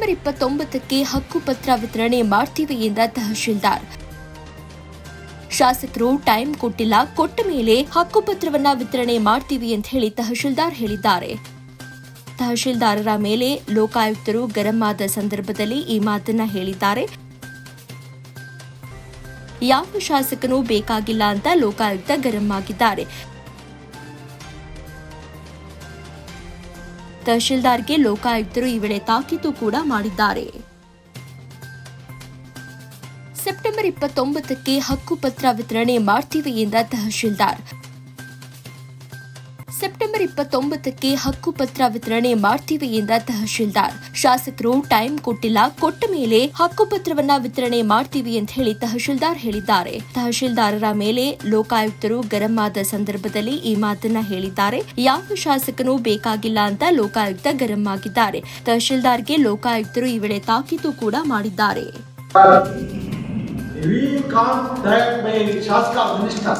September ಇಪ್ಪತ್ತೊಂಬತ್ತಕ್ಕೆ ಹಕ್ಕುಪತ್ರ ವಿತರಣೆ ಮಾಡ್ತೀವಿ ಎಂದ ತಹಶೀಲ್ದಾರ್. ಶಾಸಕರು ಟೈಮ್ ಕೊಟ್ಟಿಲ್ಲ, ಕೊಟ್ಟ ಮೇಲೆ ಹಕ್ಕುಪತ್ರವನ್ನ ವಿತರಣೆ ಮಾಡ್ತೀವಿ ಅಂತ ಹೇಳಿ ತಹಶೀಲ್ದಾರ್ ಹೇಳಿದ್ದಾರೆ. ತಹಶೀಲ್ದಾರರ ಮೇಲೆ ಲೋಕಾಯುಕ್ತರು ಗರಂ ಆದ ಸಂದರ್ಭದಲ್ಲಿ ಈ ಮಾತನ್ನ ಹೇಳಿದ್ದಾರೆ. ಯಾವ ಶಾಸಕನೂ ಬೇಕಾಗಿಲ್ಲ ಅಂತ ಲೋಕಾಯುಕ್ತ ಗರಂ ಆಗಿದ್ದಾರೆ. ತಹಶೀಲ್ದಾರ್ಗೆ ಲೋಕಾಯುಕ್ತರು ಈ ವೇಳೆ ತಾಕೀತು ಕೂಡ ಮಾಡಿದ್ದಾರೆ. ಸೆಪ್ಟೆಂಬರ್ ಇಪ್ಪತ್ತೊಂಬತ್ತಕ್ಕೆ ಹಕ್ಕುಪತ್ರ ವಿತರಣೆ ಮಾಡ್ತೀವಿ ಎಂದ ತಹಶೀಲ್ದಾರ್. ಸೆಪ್ಟೆಂಬರ್ ಇಪ್ಪತ್ತೊಂಬತ್ತಕ್ಕೆ ಹಕ್ಕುಪತ್ರ ವಿತರಣೆ ಮಾಡ್ತೀವಿ ಎಂದ ತಹಶೀಲ್ದಾರ್. ಶಾಸಕರು ಟೈಮ್ ಕೊಟ್ಟಿಲ್ಲ, ಕೊಟ್ಟ ಮೇಲೆ ಹಕ್ಕುಪತ್ರವನ್ನ ವಿತರಣೆ ಮಾಡ್ತೀವಿ ಅಂತ ಹೇಳಿ ತಹಶೀಲ್ದಾರ್ ಹೇಳಿದ್ದಾರೆ. ತಹಶೀಲ್ದಾರರ ಮೇಲೆ ಲೋಕಾಯುಕ್ತರು ಗರಂ ಆದ ಸಂದರ್ಭದಲ್ಲಿ ಈ ಮಾತನ್ನ ಹೇಳಿದ್ದಾರೆ. ಯಾವ ಶಾಸಕನೂ ಬೇಕಾಗಿಲ್ಲ ಅಂತ ಲೋಕಾಯುಕ್ತ ಗರಂ ಆಗಿದ್ದಾರೆ. ತಹಶೀಲ್ದಾರ್ಗೆ ಲೋಕಾಯುಕ್ತರು ಈ ವೇಳೆ ತಾಕೀತು ಕೂಡ ಮಾಡಿದ್ದಾರೆ. We can't direct Shaska minister.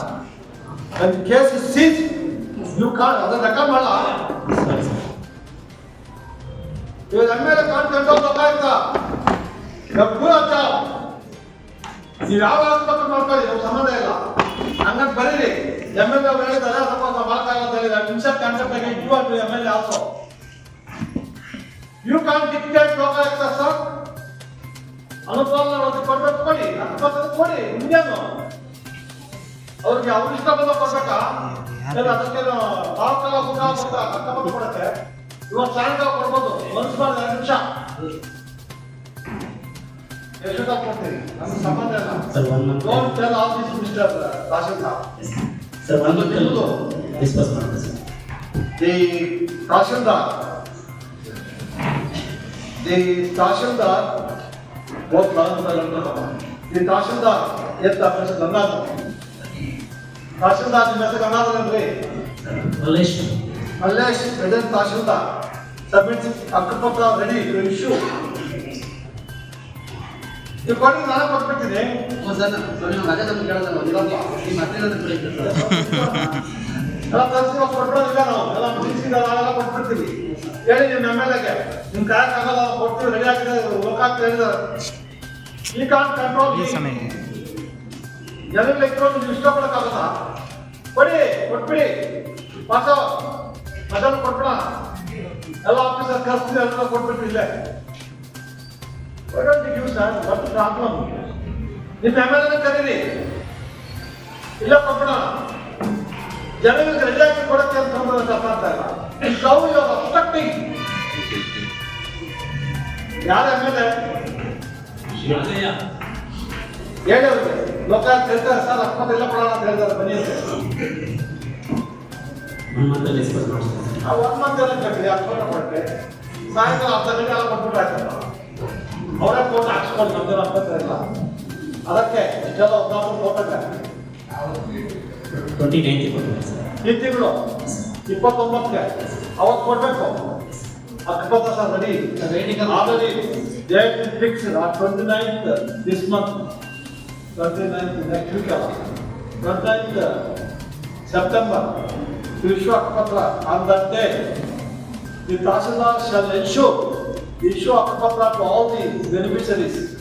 Case is you can't, ಅದನ್ನ ರೆಕಾರ್ಡ್ ಮಾಡಲ್ಲ ಇವಾಗ ನಮ್ಮ ಮೇಲೆ ಕಾಂಟ್ ಕಂಟ್ರೋಲ್ ಲೋಕಾಯುಕ್ತ ಡಬ್ಬು ಅಂತ ನೀವು ಯಾವ ಆಸ್ಪತ್ರೆ ಮಾಡ್ಕೊಳ್ಳಿ ನಮ್ಗೆ ಸಂಬಂಧ ಇಲ್ಲ. ಹಂಗಂತ ಬರೀರಿ. ಎಂ ಎಲ್ ಎ ಹೇಳಿದ್ದಾರೆ ಸ್ವಲ್ಪ ನಾವು ಅಂತ ಹೇಳಿದ ನಿಮಿಷ ಕಾನ್ಸೆಪ್ಟ್ ಆಗಿ you are M L A also. You can dictate Lokayukta sir ಅವ್ರಿಗೆ ಕೊಡ್ಬೇಕು ಕೊಡಿ. ಅನುದಾನ ಕೊಡಿ ಇನ್ನೇನು ಅವ್ರಿಗೆ ಅವ್ರು ಇಷ್ಟ ಬಂದ ಕೊಡ್ಬೇಕಾ? ಇಲ್ಲ ಅದಕ್ಕೆ ಬಾವಕಲ ಗುಣ ಅಂತ ಅಕ್ಕಪಕ್ಕ ಕೊಡಕ್ಕೆ ಇವತ್ತು ಸಾಯಂಕಾಲ ಕೊಡ್ಬೋದು. ಮನ್ಸು ಮಾಡಿದ್ರೆ ತಹಶೀಲ್ದಾರ್ ನಿಮ್ಮ ಹೆಸರು ಕರ್ನಾಟಕದಲ್ಲಿ ಮಲ್ಲೇಶ್. ಮಲ್ಲೇಶ್ ಪ್ರೆಸೆಂಟ್ ತಹಶೀಲ್ದಾರ್. ಸಬ್ಮಿಟ್ ಅಕ್ಕಪಕ್ಕ ರೆಡಿ ಯುವರ್ ಇಶ್ಯೂ ಈ ಕೊಡಿ ನಾನು ಕೊಟ್ಬಿಟ್ಟಿದೆ ಸರ್ ನಾನು ಮಗ ತಮ್ಮ ಕೇಳಲ್ಲ ಒಂದಿರಪ್ಪ ಈ ಮತ್ತೇನಾದ್ರು ಎಲ್ಲ ತರಿಸಿ ಕೊಟ್ಬಿಡೋದಿಲ್ಲ ನಾವು. ಎಲ್ಲ ಮುಗಿಸಿದ ಕೊಟ್ಬಿಡ್ತೀವಿ. ಹೇಳಿ ನಿಮ್ಮ ಎಂ ಎಲ್ ಎಗೆ ನಿಮ್ಮ ಕಾರ್ಯಕ್ರಮ ಕೊಡ್ತೀವಿ ರೆಡಿ ಆಗಿದೆ ಲೋಕಾಕ್ ಹೇಳಿದ್ದಾರೆ. ಈ ಕಾರ್ ಕಂಟ್ರೋಲ್ ಜನಗಳ ಇಟ್ಕೊಂಡು ನೀವು ಇಷ್ಟಪಡಕ್ಕಾಗಲ್ಲ. ಕೊಡಿ ಕೊಟ್ಬಿಡಿ. ಪಾಸ. ಅದನ್ನು ಕೊಟ್ಬಿಡ. ಎಲ್ಲ ಆಫೀಸರ್ ಕರ್ಸಿ ಅದನ್ನ ಕೊಟ್ಬಿಟ್ಟು ಇಲ್ಲೇ. Give sir what problem. ನಿಮ್ಮ ಎಂ ಎಲ್ ಎ ಕರೀರಿ. ಇಲ್ಲ ಕೊಟ್ಬಿಡ ರೆಡಿ ಆಗಿ ಕೊಡಕ್ಕೆ ಅಂತ ಇಲ್ಲ ಯುವರ್ ಅಬ್ಸ್ಟ್ರಕ್ಟಿಂಗ್ ಯಾರ ಎಂ ಎಲ್ ಎ ಹೇಳಿ ಅವ್ರಿಗೆ ಲೋಕಾಯುಕ್ತ ಹೇಳ್ತಾರೆ ಸರ್ ಅಕ್ಕಪಕ್ಕ ಎಲ್ಲ ಕೊಡೋಣ ಅಂತ ಹೇಳ್ತಾರೆ ಬನ್ನಿ ಅಂತ. ಆ ಒಂದು ಮಂತ್ ಎಲ್ಲ ಕಟ್ಟಿ ಅಕ್ಕಪಕ್ಕ ಕೊಟ್ಟೆ ಸಾಯಂಕಾಲ ಹತ್ತು ಗಂಟೆ ಎಲ್ಲ ಕೊಟ್ಬಿಟ್ಟು ಆಯ್ತಲ್ಲ. ಅವರೇ ಫೋಟೋ ಹಾಕ್ಸ್ಕೊಂಡು ನಮ್ದು ಅಕ್ಕಪಕ್ಕ ಇಲ್ಲ. ಅದಕ್ಕೆ ಇಷ್ಟೆಲ್ಲ ಒಬ್ಬರು ಫೋಟೋಗೆ ಟ್ವೆಂಟಿ ಸರ್ ಈ ತಿಂಗಳು ಇಪ್ಪತ್ತೊಂಬತ್ತಕ್ಕೆ ಅವತ್ತು ಕೊಡ್ಬೇಕು. ಹತ್ತೊಂಬತ್ತು sir ready already date fix twenty ninth this month 2019 Agriculture. That is September. Vishwak Patra. On that day, the Tashildar shall ensure the issue of Patra to all the beneficiaries.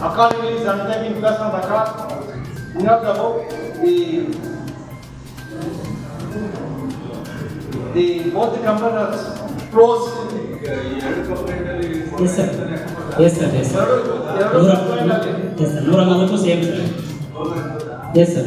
Accordingly, sometime in class on Dhaka, we have the the both the components pros. Yes, sir. Yes sir yes sir ನೂರ yes same sir yes sir